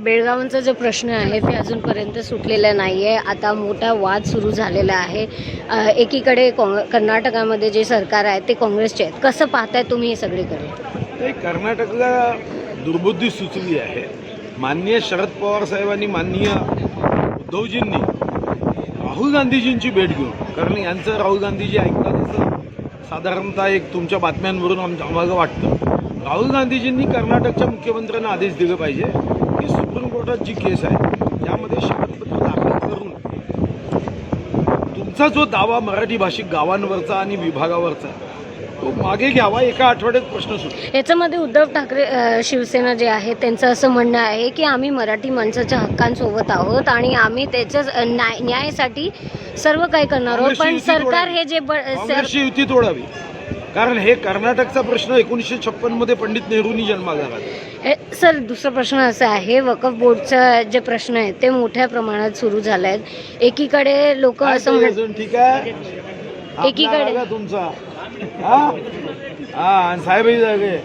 बेळगावांचा जो प्रश्न आहे ते अजूनपर्यंत सुटलेला नाही आहे आता मोठा वाद सुरू झालेला आहे. एकीकडे काँग कर्नाटकामध्ये जे सरकार आहे ते काँग्रेसचे आहेत. कसं पाहताय तुम्ही हे सगळीकडे? कर्नाटकला दुर्बुद्धी सुचली आहे. माननीय शरद पवार साहेबांनी माननीय उद्धवजींनी राहुल गांधीजींची भेट घेऊन कारण यांचं राहुल गांधीजी ऐकतात असं साधारणतः एक तुमच्या बातम्यांवरून आमच्या आम्हाला वाटतं. राहुल गांधीजींनी कर्नाटकच्या मुख्यमंत्र्यांना आदेश दिले पाहिजे. की सुप्रीम कोर्टात जी केस आहे त्यामध्ये शपथपत्र दाखल करून तुमचा जो दावा मराठी भाषिक गावांवरचा आणि विभागावरचा तो मागे घ्यावा एका आठवड्यात प्रश्न सुटेल याच्यामध्ये उद्धव ठाकरे शिवसेना जे आहे त्यांचं असं म्हणणं आहे की आम्ही मराठी माणसाच्या हक्कांसोबत आहोत आणि आम्ही त्याच्या न्यायासाठी सर्व काही करणार आहोत. पण सरकार. हे जे सर- युती तोडावी. कारण हे कर्नाटकचा प्रश्न एकोणीसशे छप्पनमध्ये पंडित नेहरूंनी जन्माला. ए, सर दुसरा प्रश्न असा आहे वकफ बोर्डचा जे प्रश्न आहे ते मोठ्या प्रमाणात सुरू झाले आहेत एकीकडे लोक असं ठीक आहे? एकीकडे- तुमचा. हा आणि साहेबही जागे.